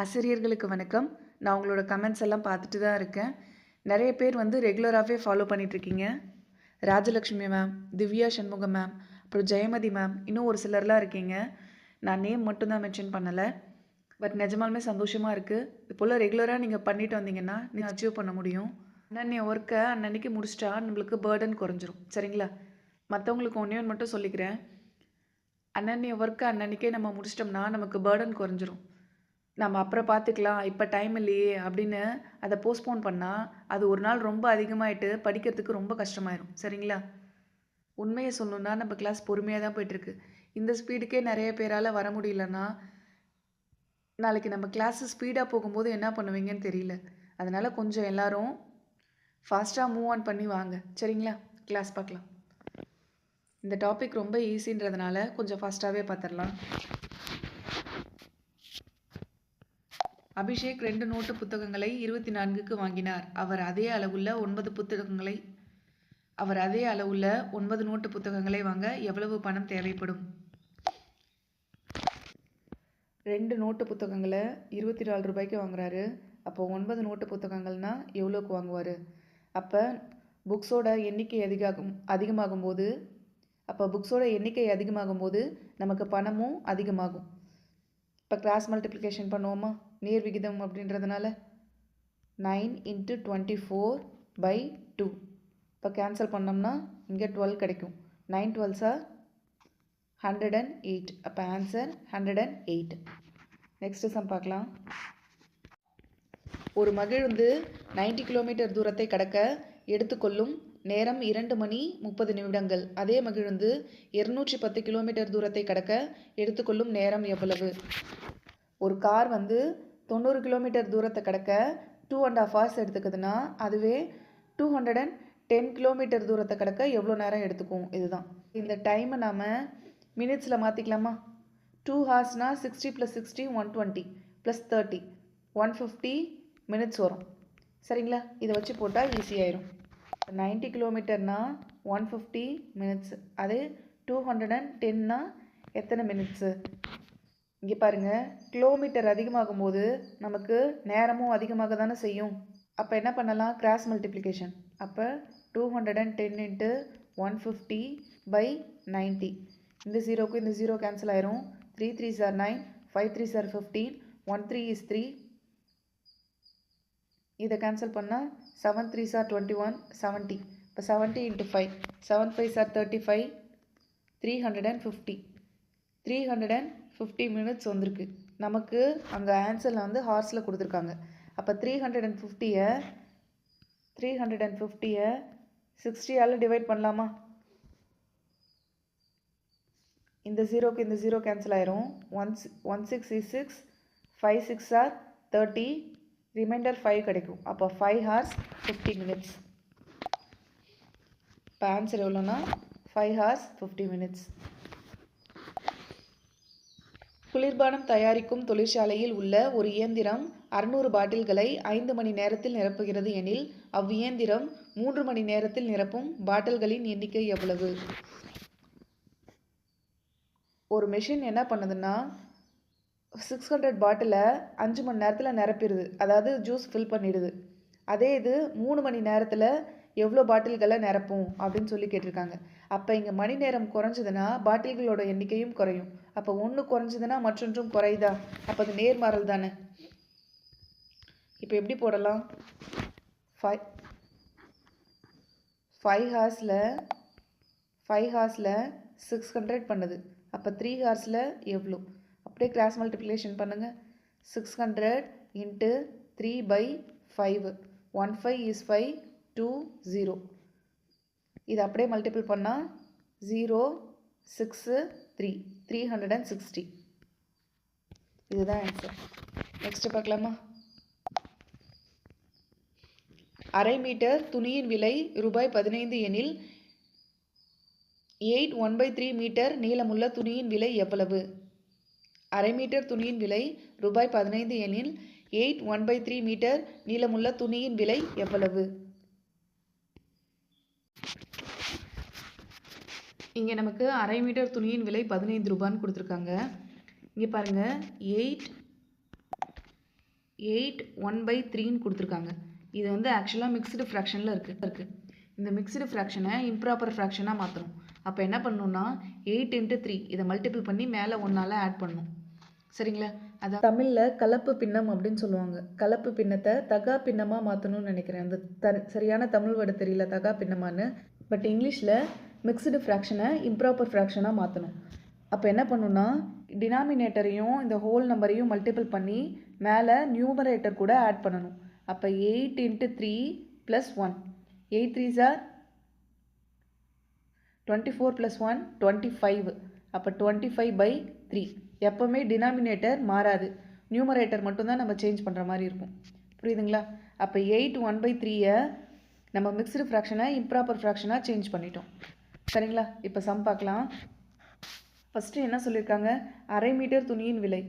ஆசிரியர்களுக்கு வணக்கம். நான் உங்களோட கமெண்ட்ஸ் எல்லாம் பார்த்துட்டு தான் இருக்கேன். நிறைய பேர் வந்து ரெகுலராகவே ஃபாலோ பண்ணிகிட்ருக்கீங்க ராஜலக்ஷ்மி மேம் திவ்யா சண்முகம் மேம் அப்புறம் ஜெயமதி மேம் இன்னும் ஒரு சிலர்லாம் இருக்கீங்க. நான் நேம் மட்டும்தான் மென்ஷன் பண்ணலை. பட் நிஜமாலுமே சந்தோஷமாக இருக்குது இது போல் ரெகுலராக நீங்கள் பண்ணிட்டு வந்தீங்கன்னா நீங்கள் அச்சீவ் பண்ண முடியும். அன்னன்னைய ஒர்க்கை அன்னன்னைக்கு முடிச்சிட்டா நம்மளுக்கு பேர்டன் குறைஞ்சிரும். சரிங்களா? மற்றவங்களுக்கு ஒன்றே ஒன்று மட்டும் சொல்லிக்கிறேன். அன்னன்னைய ஒர்க்கை அன்னன்னைக்கே நம்ம முடிச்சிட்டோம்னா நமக்கு பேர்டன் குறைஞ்சிரும். நம்ம அப்புறம் பார்த்துக்கலாம் இப்போ டைம் இல்லையே அப்படின்னு அதை போஸ்ட்போன் பண்ணால் அது ஒரு நாள் ரொம்ப அதிகமாகிட்டு படிக்கிறதுக்கு ரொம்ப கஷ்டமாயிரும். சரிங்களா? உண்மையை சொல்லணுன்னா நம்ம கிளாஸ் பொறுமையாக தான் போயிட்டுருக்கு. இந்த ஸ்பீடுக்கே நிறைய பேரால் வர முடியலன்னா நாளைக்கு நம்ம கிளாஸு ஸ்பீடாக போகும்போது என்ன பண்ணுவீங்கன்னு தெரியல. அதனால் கொஞ்சம் எல்லோரும் ஃபாஸ்ட்டாக மூவ் ஆன் பண்ணி வாங்க. சரிங்களா? கிளாஸ் பார்க்கலாம். இந்த டாபிக் ரொம்ப ஈஸின்றதுனால கொஞ்சம் ஃபாஸ்ட்டாகவே பார்த்துடலாம். அபிஷேக் ரெண்டு நோட்டு புத்தகங்களை இருபத்தி நான்குக்கு வாங்கினார். அவர் அதே அளவுள்ள ஒன்பது புத்தகங்களை அவர் அதே அளவுள்ள ஒன்பது நோட்டு புத்தகங்களை வாங்க எவ்வளவு பணம் தேவைப்படும்? ரெண்டு நோட்டு புத்தகங்களை இருபத்தி நாலு ரூபாய்க்கு வாங்குறாரு. அப்போ ஒன்பது நோட்டு புத்தகங்கள்னா எவ்வளோக்கு வாங்குவார்? அப்போ புக்ஸோட எண்ணிக்கை அதிகாகும் அதிகமாகும் போது அப்போ புக்ஸோட எண்ணிக்கை அதிகமாகும் போது நமக்கு பணமும் அதிகமாகும். இப்போ கிராஸ் மல்டிப்ளிகேஷன் பண்ணுவோமா? நேர் விகிதம் அப்படின்றதுனால nine into twenty four by two இப்போ கேன்சல் பண்ணோம்னா இங்கே டுவெல் கிடைக்கும். நைன் டுவெல்ஸா ஹண்ட்ரட் அண்ட் எயிட் அப்போ answer hundred and eight next sum பார்க்கலாம். ஒரு மகிழ்ந்து நைன்டி கிலோமீட்டர் தூரத்தை கடக்க எடுத்துக்கொள்ளும் நேரம் இரண்டு மணி முப்பது நிமிடங்கள். அதே மகிழுந்து இருநூற்றி பத்து கிலோமீட்டர் தூரத்தை கடக்க எடுத்துக்கொள்ளும் நேரம் எவ்வளவு? ஒரு கார் வந்து தொண்ணூறு கிலோமீட்டர் தூரத்தை கடக்க டூ அண்ட் ஆஃப் ஹவர்ஸ் எடுத்துக்குதுன்னா அதுவே two hundred and ten kilometre தூரத்தை கடக்க எவ்வளோ நேரம் எடுத்துக்கும்? இதுதான். இந்த டைமை நாம் மினிட்ஸில் மாற்றிக்கலாமா two ஹார்ஸ்னால் sixty plus sixty one twenty plus thirty one fifty minutes வரும். சரிங்களா? இதை வச்சு போட்டால் ஈஸியாயிரும் நைன்ட்டி கிலோமீட்டர்னா ஒன் ஃபிஃப்டி மினிட்ஸ் அதே டூ ஹண்ட்ரட் அண்ட் டென்னா எத்தனை மினிட்ஸு இங்கே பாருங்கள் கிலோமீட்டர் அதிகமாகும் போது நமக்கு நேரமும் அதிகமாக தானே செய்யும். அப்போ என்ன பண்ணலாம்? கிராஸ் மல்டிப்ளிகேஷன் அப்போ two hundred and ten into one fifty by ninety இந்த ஜீரோக்கு இந்த ஜீரோ கேன்சல் ஆயிரும். த்ரீ த்ரீ சார் nine five three sir fifteen one three is three இதை கேன்சல் பண்ணால் seven three sir twenty one seventy இப்போ seventy into five seven five sir thirty five three hundred and fifty three hundred and fifty minutes வந்திருக்கு. நமக்கு அங்கே ஆன்சரில் வந்து ஹார்ஸில் கொடுத்துருக்காங்க. அப்போ த்ரீ ஹண்ட்ரட் அண்ட் ஃபிஃப்டியை த்ரீ ஹண்ட்ரட் அண்ட் ஃபிஃப்டியை சிக்ஸ்டியால் டிவைட் பண்ணலாமா? இந்த ஜீரோக்கு இந்த ஜீரோ கேன்சல் ஆயிரும். One one six is six five six are thirty remainder five கிடைக்கும். அப்போ ஃபைவ் ஹார்ஸ் ஃபிஃப்டி மினிட்ஸ் இப்போ ஆன்சர் எவ்வளோன்னா ஃபைவ் ஹார்ஸ் ஃபிஃப்டி மினிட்ஸ் குளிர்பானம் தயாரிக்கும் தொழிற்சாலையில் உள்ள ஒரு இயந்திரம் அறுநூறு பாட்டில்களை ஐந்து மணி நேரத்தில் நிரப்புகிறது எனில் அவ்வியந்திரம் மூன்று மணி நேரத்தில் நிரப்பும் பாட்டில்களின் எண்ணிக்கை எவ்வளவு? ஒரு மெஷின் என்ன பண்ணுதுன்னா சிக்ஸ் ஹண்ட்ரட் பாட்டிலை அஞ்சு மணி நேரத்தில் நிரப்பிடுது. அதாவது ஜூஸ் ஃபில் பண்ணிடுது. அதே இது மூணு மணி நேரத்தில் எவ்வளோ பாட்டில்களை நிரப்பும் அப்படின்னு சொல்லி கேட்டிருக்காங்க. அப்போ இங்கே மணி நேரம் குறைஞ்சதுன்னா பாட்டில்களோட எண்ணிக்கையும் குறையும். அப்போ ஒன்று குறைஞ்சதுன்னா மற்றொன்றும் குறையுதா? அப்போ அது நேர்மாறல் தானே. இப்போ எப்படி போடலாம்? ஃபைவ் ஃபைவ் ஹார்ஸில் ஃபைவ் ஹார்ஸில் சிக்ஸ் ஹண்ட்ரட் பண்ணுது. அப்போ த்ரீ ஹார்ஸில் எவ்வளோ அப்படியே கிளாஸ் மல்டிப்ளிகேஷன் பண்ணுங்கள் six hundred into three by five one five is five two zero இது அப்படியே மல்டிபிள் பண்ணால் zero six three three hundred and sixty இதுதான் ஆன்சர் நெக்ஸ்ட்டு பார்க்கலாமா? அரை மீட்டர் துணியின் விலை ரூபாய் பதினைந்து எனில் eight one by three metre நீளமுள்ள துணியின் விலை எவ்வளவு? அரை மீட்டர் துணியின் விலை ரூபாய் பதினைந்து எனில் eight one by three metre நீளமுள்ள துணியின் விலை எவ்வளவு? இங்கே நமக்கு அரை மீட்டர் துணியின் விலை பதினைந்து ரூபான்னு கொடுத்துருக்காங்க. இங்கே பாருங்கள் எயிட் எயிட் ஒன் பை த்ரீன்னு கொடுத்துருக்காங்க. இது வந்து ஆக்சுவலாக மிக்ஸ்டு ஃப்ராக்ஷனில் இருக்குது இருக்குது இந்த மிக்ஸ்டு ஃப்ராக்ஷனை இம்ப்ராப்பர் ஃப்ராக்ஷனாக மாற்றணும் அப்போ என்ன பண்ணணும்னா எயிட் இன்ட்டு த்ரீ இதை மல்டிபிள் பண்ணி மேலே ஒன்றால் ஆட் பண்ணணும். சரிங்களா? அதான். தமிழில் கலப்பு பின்னம் அப்படின்னு சொல்லுவாங்க. கலப்பு பின்னத்தை தகா பின்னமாக மாற்றணும்னு நினைக்கிறேன். அந்த த சரியான தமிழ் வட தெரியல தகா பின்னமான்னு. பட் இங்கிலீஷில் மிக்ஸ்டு ஃப்ராக்ஷனை இம்ப்ராப்பர் ஃப்ராக்ஷனாக மாற்றணும் அப்போ என்ன பண்ணணும்னா டினாமினேட்டரையும் இந்த ஹோல் நம்பரையும் மல்டிபிள் பண்ணி மேலே நியூமரேட்டர் கூட ஆட் பண்ணணும். அப்போ eight into three plus one eight three sir twenty four plus one twenty five அப்போ டுவெண்ட்டி ஃபைவ் பை த்ரீ எப்போவுமே டினாமினேட்டர் மாறாது. நியூமரேட்டர் மட்டும்தான் நம்ம சேஞ்ச் பண்ணுற மாதிரி இருக்கும். புரியுதுங்களா? அப்போ எயிட் ஒன் பை த்ரீயை நம்ம மிக்ஸ்டு ஃப்ராக்ஷனை இம்ப்ராப்பர் ஃப்ராக்ஷனாக சேஞ்ச் பண்ணிட்டோம். சரிங்களா? இப்போ சம் பார்க்கலாம். ஃபஸ்ட்டு என்ன சொல்லியிருக்காங்க அரை மீட்டர் துணியின் விலை.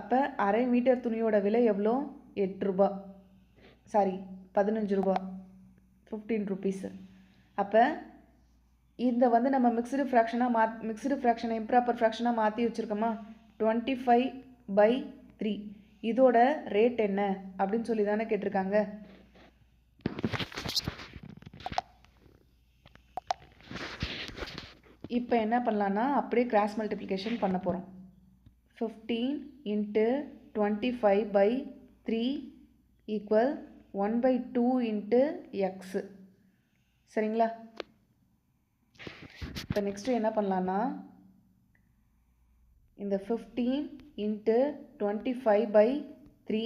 அப்போ அரை மீட்டர் துணியோட விலை எவ்வளோ? எட்டு ரூபா. சாரி பதினஞ்சு ரூபா. ஃபிஃப்டீன் ருபீஸு அப்போ இந்த வந்து நம்ம மிக்சடு ஃப்ராக்ஷனாக மா மிக்சடு ஃப்ராக்ஷனை இம்ப்ராப்பர் ஃப்ராக்ஷனாக மாற்றி வச்சுருக்கோமா? டுவெண்ட்டி ஃபைவ் பை த்ரீ இதோட ரேட் என்ன? அப்படின்னு சொல்லி தானே கேட்டிருக்காங்க. இப்போ என்ன பண்ணலான்னா அப்படியே கிராஸ் மல்டிப்ளிகேஷன் பண்ண போகிறோம் fifteen into twenty five by three equal one by two into x சரிங்களா? இப்போ நெக்ஸ்ட்டு என்ன பண்ணலான்னா இந்த fifteen into twenty five by three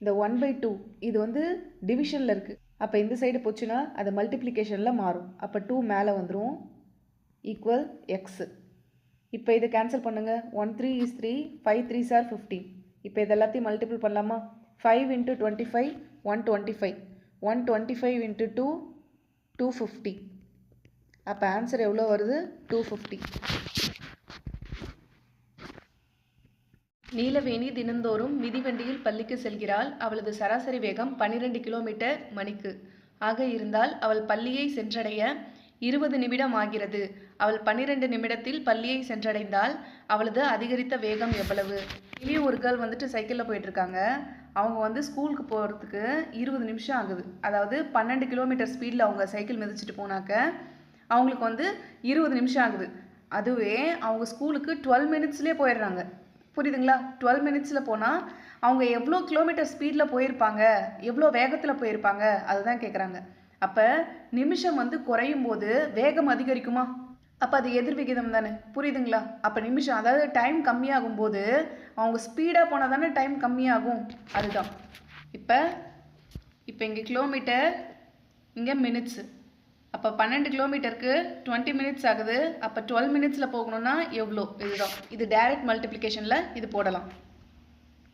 இந்த ஒன் பை டூ இது வந்து டிவிஷனில் இருக்குது அப்போ இந்த சைடு போச்சுன்னா அது மல்டிப்ளிகேஷனில் மாறும். அப்போ டூ மேலே வந்துடும் ஈக்குவல் எக்ஸு இப்போ இதை கேன்சல் பண்ணுங்கள் one three is three five three are fifteen இப்போ இது எல்லாத்தையும் மல்டிபிள் பண்ணலாமா? Five into twenty five one twenty five one twenty five into two two fifty அப்போ ஆன்சர் எவ்வளோ வருது? டூ ஃபிஃப்டி நீலவேணி தினந்தோறும் மிதிவண்டியில் பள்ளிக்கு செல்கிறாள். அவளது சராசரி வேகம் பன்னிரெண்டு கிலோமீட்டர் மணிக்கு. ஆக இருந்தால் அவள் பள்ளியை சென்றடைய இருபது நிமிடம் ஆகிறது. அவள் பன்னிரெண்டு நிமிடத்தில் பள்ளியை சென்றடைந்தால் அவளது அதிகரித்த வேகம் எவ்வளவு? இனி ஒரு கேர்ள் வந்துட்டு சைக்கிளில் போயிட்டுருக்காங்க. அவங்க வந்து ஸ்கூலுக்கு போகிறதுக்கு இருபது நிமிஷம் ஆகுது. அதாவது பன்னெண்டு கிலோமீட்டர் ஸ்பீடில் அவங்க சைக்கிள் மிதிச்சிட்டு போனாக்க அவங்களுக்கு வந்து இருபது நிமிஷம் ஆகுது. அதுவே அவங்க ஸ்கூலுக்கு டுவெல் மினிட்ஸ்லேயே போயிடுறாங்க. புரியுதுங்களா? டுவெல் மினிட்ஸில் போனால் அவங்க எவ்வளோ கிலோமீட்டர் ஸ்பீடில் போயிருப்பாங்க? எவ்வளோ வேகத்தில் போயிருப்பாங்க? அதுதான் கேட்குறாங்க அப்போ நிமிஷம் வந்து குறையும் போது வேகம் அதிகரிக்குமா? அப்போ அது எதிர் விகிதம் தானே? புரியுதுங்களா? அப்போ நிமிஷம் அதாவது டைம் கம்மியாகும் போது அவங்க ஸ்பீடாக போனால் தானே டைம் கம்மியாகும். அதுதான். இப்போ இப்போ இங்கே கிலோமீட்டர் இங்கே மினிட்ஸு அப்போ பன்னெண்டு கிலோமீட்டருக்கு டுவெண்ட்டி மினிட்ஸ் ஆகுது. அப்போ டுவெல் மினிட்ஸில் போகணுன்னா எவ்வளோ? இதுதான். இது டைரக்ட் மல்டிப்ளிகேஷனில் இது போடலாம்.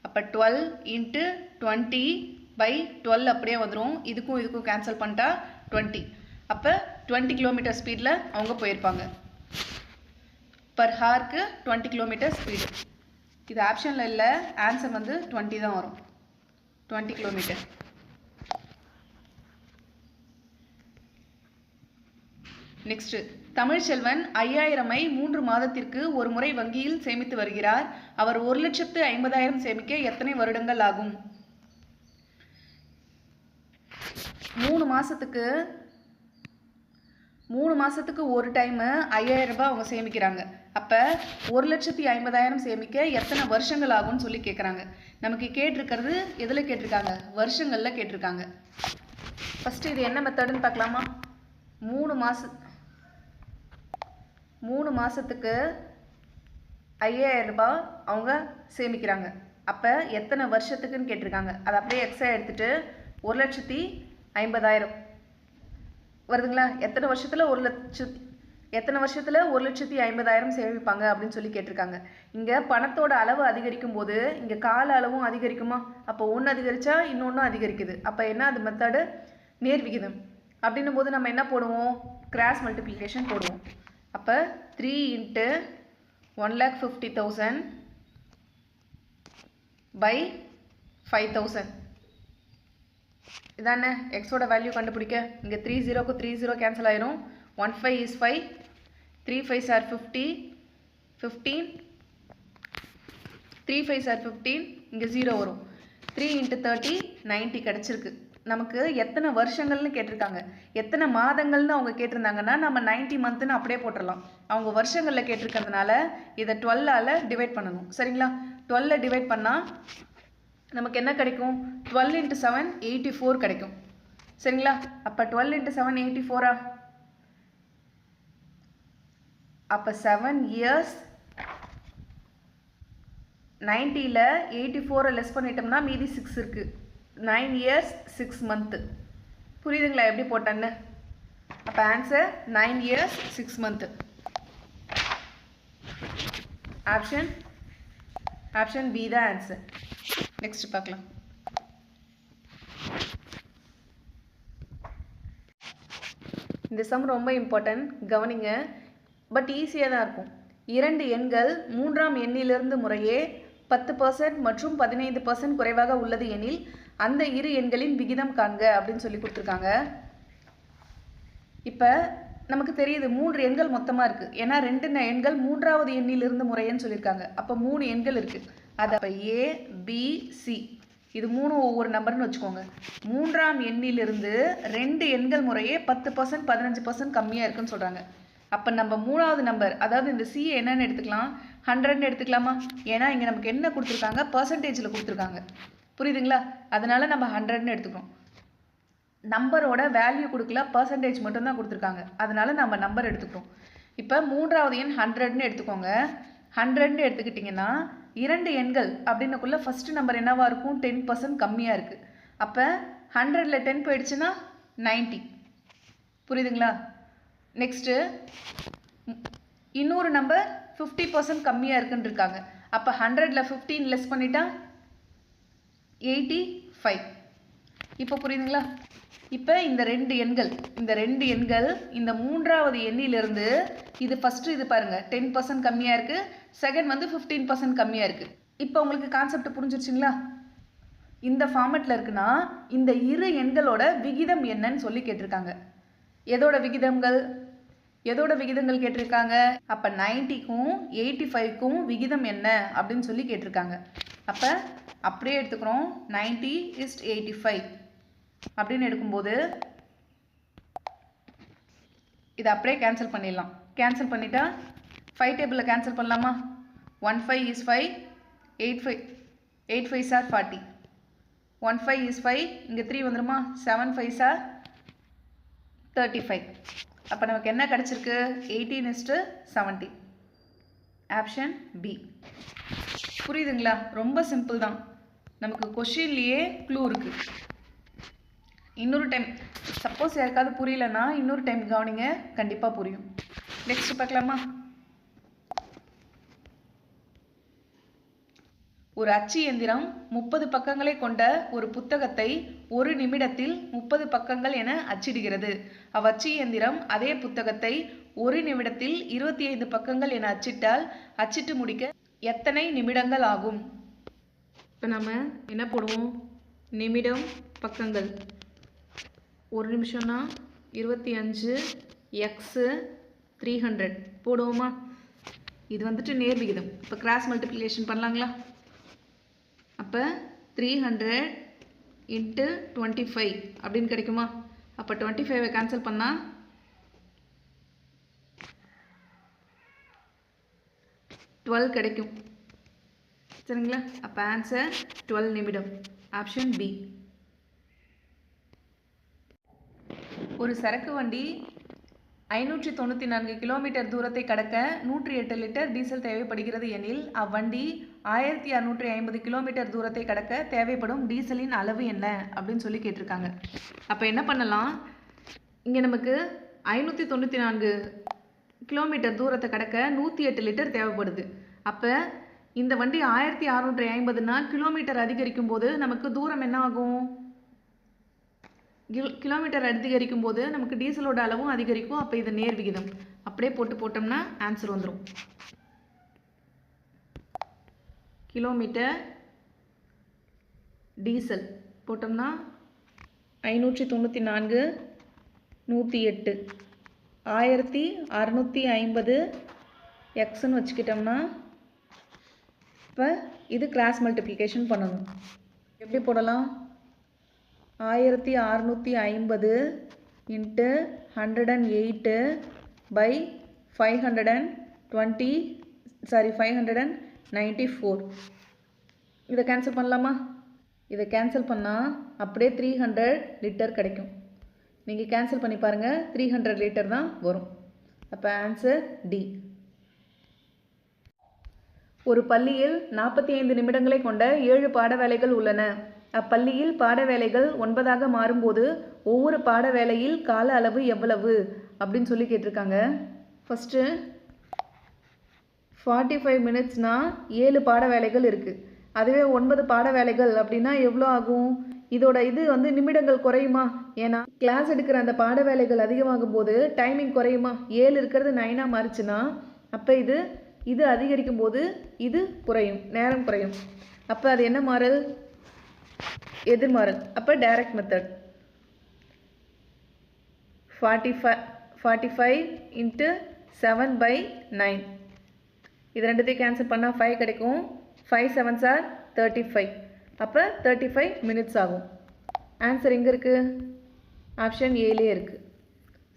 அப்போ twelve into twenty by twelve அப்படியே வந்துடும் இதுக்கும் இதுக்கும் கேன்சல் பண்ணிட்டா டுவெண்ட்டி அப்போ டுவெண்ட்டி கிலோமீட்டர் ஸ்பீடில் அவங்க போயிருப்பாங்க. பர் ஹார்க்கு டுவெண்ட்டி கிலோமீட்டர் ஸ்பீடு இது ஆப்ஷனில் இல்லை ஆன்சர் வந்து டுவெண்ட்டி தான் வரும். டுவெண்ட்டி கிலோமீட்டர் நெக்ஸ்ட்டு தமிழ்ச்செல்வன் ஐயாயிரமை மூன்று மாதத்திற்கு ஒரு முறை வங்கியில் சேமித்து வருகிறார். அவர் ஒரு லட்சத்து ஐம்பதாயிரம் சேமிக்க எத்தனை வருடங்கள் ஆகும்? மூணு மாதத்துக்கு மூணு மாதத்துக்கு ஒரு டைமு ஐயாயிரம் ரூபாய் அவங்க சேமிக்கிறாங்க. அப்போ ஒரு லட்சத்தி ஐம்பதாயிரம் சேமிக்க எத்தனை வருஷங்கள் ஆகும்னு சொல்லி கேட்குறாங்க நமக்கு கேட்டிருக்கிறது எதில் கேட்டிருக்காங்க? வருஷங்களில் கேட்டிருக்காங்க. ஃபஸ்ட்டு இது என்ன மெத்தடுன்னு பார்க்கலாமா? மூணு மாத மூணு மாதத்துக்கு ஐயாயிரம் ரூபாய் அவங்க சேமிக்கிறாங்க. அப்போ எத்தனை வருஷத்துக்குன்னு கேட்டிருக்காங்க. அதை அப்படியே எக்ஸ்ட்ரா எடுத்துகிட்டு ஒரு லட்சத்தி ஐம்பதாயிரம் வருதுங்களா? எத்தனை வருஷத்தில் ஒரு லட்சத்தி எத்தனை வருஷத்தில் ஒரு லட்சத்தி ஐம்பதாயிரம் சேமிப்பாங்க அப்படின்னு சொல்லி கேட்டிருக்காங்க. இங்கே பணத்தோட அளவு அதிகரிக்கும் போது இங்கே கால அளவும் அதிகரிக்குமா? அப்போ ஒன்று அதிகரித்தா இன்னொன்றும் அதிகரிக்குது. அப்போ என்ன அது மெத்தடு நேர் விகிதம். அப்படின்னும் போது நம்ம என்ன போடுவோம்? கிராஸ் மல்டிப்ளிகேஷன் போடுவோம். அப்போ three into one lakh fifty thousand by five thousand இதானே எக்ஸோட வேல்யூ கண்டுபிடிக்க. இங்கே த்ரீ ஜீரோக்கு த்ரீ ஜீரோ கேன்சல் ஆயிரும். One five is five three five are fifty fifteen three five are fifteen இங்கே ஜீரோ வரும். த்ரீ இன்ட்டு தேர்ட்டி நைன்ட்டி கிடச்சிருக்கு. நமக்கு எத்தனை வருஷங்கள்னு கேட்டிருக்காங்க. எத்தனை மாதங்கள்னு அவங்க கேட்டிருந்தாங்கன்னா நம்ம நைன்ட்டி மந்த்துன்னு அப்படியே போட்டுடலாம் அவங்க வருஷங்களில் கேட்டிருக்கிறதுனால இதை டுவெல்லால் டிவைட் பண்ணணும். சரிங்களா? டுவெல்ல டிவைட் பண்ணால் நமக்கு என்ன கிடைக்கும்? Twelve into seven eighty four கிடைக்கும். சரிங்களா? அப்போ டுவெல் இன்ட்டு செவன் எயிட்டி ஃபோரா அப்போ செவன் இயர்ஸ் நைன்ட்டியில் எயிட்டி ஃபோரை லெஸ் பண்ணிட்டோம்னா மீதி சிக்ஸ் இருக்குது நைன் இயர்ஸ் சிக்ஸ் மந்த்து புரியுதுங்களா? எப்படி போட்டேன்னு? அப்போ answer nine years six month option option B தான் ஆன்சர் நெக்ஸ்ட் பார்க்கலாம். இந்த சம் ரொம்ப இம்பார்ட்டன்ட் கவனிங்க. பட் ஈஸியாக தான் இருக்கும். இரண்டு எண்கள் மூன்றாம் எண்ணிலிருந்து முறையே பத்து பர்சன்ட் மற்றும் பதினைந்து பர்சன்ட் குறைவாக உள்ளது எனில் அந்த இரு எண்களின் விகிதம் காண்க அப்படின்னு சொல்லி கொடுத்துருக்காங்க. இப்போ நமக்கு தெரியுது மூன்று எண்கள் மொத்தமாக இருக்குது ஏன்னா ரெண்டு எண்கள் மூன்றாவது எண்ணிலிருந்து முறையன்னு சொல்லியிருக்காங்க. அப்போ மூணு எண்கள் இருக்குது அது அப்போ ஏ பி சி இது மூணு ஒவ்வொரு நம்பர்னு வச்சுக்கோங்க. மூன்றாம் எண்ணிலிருந்து ரெண்டு எண்கள் முறையே பத்து பர்சன்ட் பதினஞ்சு பர்சன்ட் கம்மியாக இருக்குன்னு சொல்கிறாங்க அப்போ நம்ம மூணாவது நம்பர் அதாவது இந்த சி என்னன்னு எடுத்துக்கலாம்? ஹண்ட்ரட்னு எடுத்துக்கலாமா? ஏன்னா இங்கே நமக்கு என்ன கொடுத்துருக்காங்க? பர்சன்டேஜில் கொடுத்துருக்காங்க. புரியுதுங்களா? அதனால நம்ம ஹண்ட்ரட்னு எடுத்துக்கிறோம். நம்பரோட வேல்யூ கொடுக்கல பர்சன்டேஜ் மட்டும்தான் கொடுத்துருக்காங்க. அதனால நம்ம நம்பர் எடுத்துக்கிறோம். இப்போ மூன்றாவது எண் ஹண்ட்ரட்னு எடுத்துக்கோங்க. ஹண்ட்ரட்னு எடுத்துக்கிட்டிங்கன்னா இரண்டு எண்கள் அப்படின்னக்குள்ள ஃபஸ்ட்டு நம்பர் என்னவாக இருக்கும்? டென் பர்சன்ட் கம்மியாக இருக்குது அப்போ ஹண்ட்ரடில் டென் போயிடுச்சுன்னா 90 புரியுதுங்களா? நெக்ஸ்ட்டு இன்னொரு நம்பர் ஃபிஃப்டி பர்சன்ட் கம்மியாக இருக்குன்னு இருக்காங்க. அப்போ ஹண்ட்ரடில் ஃபிஃப்டீன் லெஸ் பண்ணிட்டா எயிட்டி ஃபைவ் இப்போ புரியுதுங்களா? இப்போ இந்த ரெண்டு எண்கள் இந்த ரெண்டு எண்கள் இந்த மூன்றாவது எண்ணிலிருந்து இது ஃபஸ்ட்டு இது பாருங்கள் டென் பர்சன்ட் கம்மியாக இருக்குது செகண்ட் வந்து ஃபிஃப்டீன் பர்சன்ட் கம்மியாக இருக்குது இப்போ உங்களுக்கு கான்செப்ட் புரிஞ்சிருச்சுங்களா? இந்த ஃபார்மெட்டில் இருக்குன்னா இந்த இரு எண்களோட விகிதம் என்னன்னு சொல்லி கேட்டிருக்காங்க. எதோட விகிதங்கள்? எதோட விகிதங்கள் கேட்டிருக்காங்க? அப்போ நைன்ட்டிக்கும் எயிட்டி ஃபைவ்க்கும் விகிதம் என்ன? அப்படின்னு சொல்லி கேட்டிருக்காங்க. அப்போ அப்படியே எடுத்துக்கிறோம். நைன்ட்டி இஸ்ட் எயிட்டி ஃபைவ் அப்படின்னு எடுக்கும்போது இதை அப்படியே கேன்சல் பண்ணிடலாம். கேன்சல் பண்ணிட்டா ஃபைவ் டேபிளில் கேன்சல் பண்ணலாமா? One five is five eight five eight five are forty one five is five இங்கே த்ரீ வந்துடுமா seven five are thirty five அப்போ நமக்கு என்ன கிடச்சிருக்கு? Eighteen is to seventy option B புரியுதுங்களா? ரொம்ப சிம்பிள் தான். நமக்கு கொஷின்லேயே க்ளூ இருக்குது இன்னொரு டைம் சப்போஸ் யாருக்காவது புரியலன்னா இன்னொரு டைம் கவனிங்க. கண்டிப்பாக புரியும். நெக்ஸ்ட் பார்க்கலாமா? ஒரு அச்சு எந்திரம் முப்பது பக்கங்களை கொண்ட ஒரு புத்தகத்தை ஒரு நிமிடத்தில் முப்பது பக்கங்கள் என அச்சிடுகிறது. அவ்வச்சு எந்திரம் அதே புத்தகத்தை ஒரு நிமிடத்தில் இருபத்தி ஐந்து பக்கங்கள் என அச்சிட்டால் அச்சிட்டு முடிக்க எத்தனை நிமிடங்கள் ஆகும்? இப்போ நம்ம என்ன போடுவோம்? நிமிடம் பக்கங்கள். ஒரு நிமிஷம்னா இருபத்தி அஞ்சு எக்ஸு த்ரீ ஹண்ட்ரட் போடுவோமா? இது வந்துட்டு நேர் விகிதம் இப்போ கிராஸ் மல்டிப்ளிகேஷன் பண்ணலாங்களா? அப்போ three hundred into twenty five அப்படின்னு கிடைக்குமா? அப்போ டுவெண்ட்டி ஃபைவை கேன்சல் பண்ணால் டுவெல் கிடைக்கும். சரிங்களா? அப்போ ஆன்சர் டுவெல் நிமிடம். ஆப்ஷன் பி ஒரு சரக்கு வண்டி ஐநூற்றி தொண்ணூற்றி நான்கு கிலோமீட்டர் தூரத்தை கடக்க நூற்றி எட்டு லிட்டர் டீசல் தேவைப்படுகிறது எனில் அவ்வண்டி ஆயிரத்தி அறநூற்றி ஐம்பது கிலோமீட்டர் தூரத்தை கடக்க தேவைப்படும் டீசலின் அளவு என்ன? அப்படின்னு சொல்லி கேட்டிருக்காங்க. அப்போ என்ன பண்ணலாம்? இங்கே நமக்கு ஐநூற்றி தொண்ணூற்றி நான்கு கிலோமீட்டர் தூரத்தை கடக்க நூற்றி எட்டு லிட்டர் தேவைப்படுது. அப்போ இந்த வண்டி ஆயிரத்தி அறுநூற்றி ஐம்பதுனா கிலோமீட்டர் அதிகரிக்கும் போது நமக்கு தூரம் என்ன ஆகும்? கிலோ கிலோமீட்டர் அதிகரிக்கும் போது நமக்கு டீசலோட அளவும் அதிகரிக்கும். அப்போ இது நேர் விகிதம். அப்படியே போட்டு போட்டோம்னா ஆன்சர் வந்துடும் கிலோமீட்டர் டீசல் போட்டோம்னா ஐநூற்றி தொண்ணூற்றி நான்கு நூற்றி எட்டு. ஆயிரத்தி அறநூற்றி ஐம்பது எக்ஸ்ன்னு வச்சுக்கிட்டோம்னா இப்போ இது கிளாஸ் மல்டிப்ளிகேஷன் பண்ணணும். எப்படி போடலாம்? ஆயிரத்தி அறநூற்றி ஐம்பது into hundred and eight by five hundred and twenty sorry five hundred and ninety four. இதை கேன்சல் பண்ணலாமா? இதை கேன்சல் பண்ணால் அப்படியே த்ரீ ஹண்ட்ரட் லிட்டர் கிடைக்கும். நீங்கள் கேன்சல் பண்ணி பாருங்கள் த்ரீ ஹண்ட்ரட் லிட்டர் தான் வரும். அப்போ ஆன்சர் டி ஒரு பள்ளியில் நாற்பத்தி ஐந்து நிமிடங்களை கொண்ட ஏழு பாட வேலைகள் உள்ளன. அப்பள்ளியில் பாட வேலைகள் ஒன்பதாக மாறும்போது ஒவ்வொரு பாட வேலையில் கால அளவு எவ்வளவு? அப்படின்னு சொல்லி கேட்டிருக்காங்க. ஃபஸ்ட்டு ஃபார்ட்டி ஃபைவ் மினிட்ஸ்னால் ஏழு பாட வேலைகள் இருக்குது அதுவே ஒன்பது பாட வேலைகள் அப்படின்னா எவ்வளோ ஆகும்? இதோட இது வந்து நிமிடங்கள் குறையுமா? ஏன்னா கிளாஸ் எடுக்கிற அந்த பாட வேலைகள் அதிகமாகும் போது டைமிங் குறையுமா? ஏழு இருக்கிறது நைனாக மாறுச்சுன்னா அப்போ இது இது அதிகரிக்கும் போது இது குறையும். நேரம் குறையும். அப்போ அது என்ன மாறல்? எதிர்மாறல். அப்போ direct method forty five forty five into seven by nine இது ரெண்டுத்தையும் கேன்சல் பண்ணால் ஃபைவ் கிடைக்கும். Five seven are thirty five அப்போ தேர்ட்டி ஃபைவ் மினிட்ஸ் ஆகும். ஆன்சர் எங்கே இருக்குது ஆப்ஷன் ஏலே இருக்குது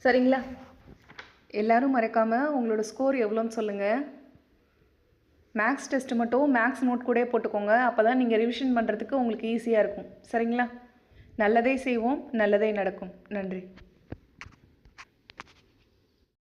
சரிங்களா? எல்லாரும் மறக்காமல் உங்களோட ஸ்கோர் எவ்வளோன்னு சொல்லுங்கள் மேக்ஸ் டெஸ்ட் மட்டும் மேக்ஸ் நோட் கூட போட்டுக்கோங்க. அப்போ தான் நீங்கள் ரிவிஷன் பண்ணுறதுக்கு உங்களுக்கு ஈஸியாக இருக்கும். சரிங்களா? நல்லதே செய்வோம் நல்லதே நடக்கும். நன்றி.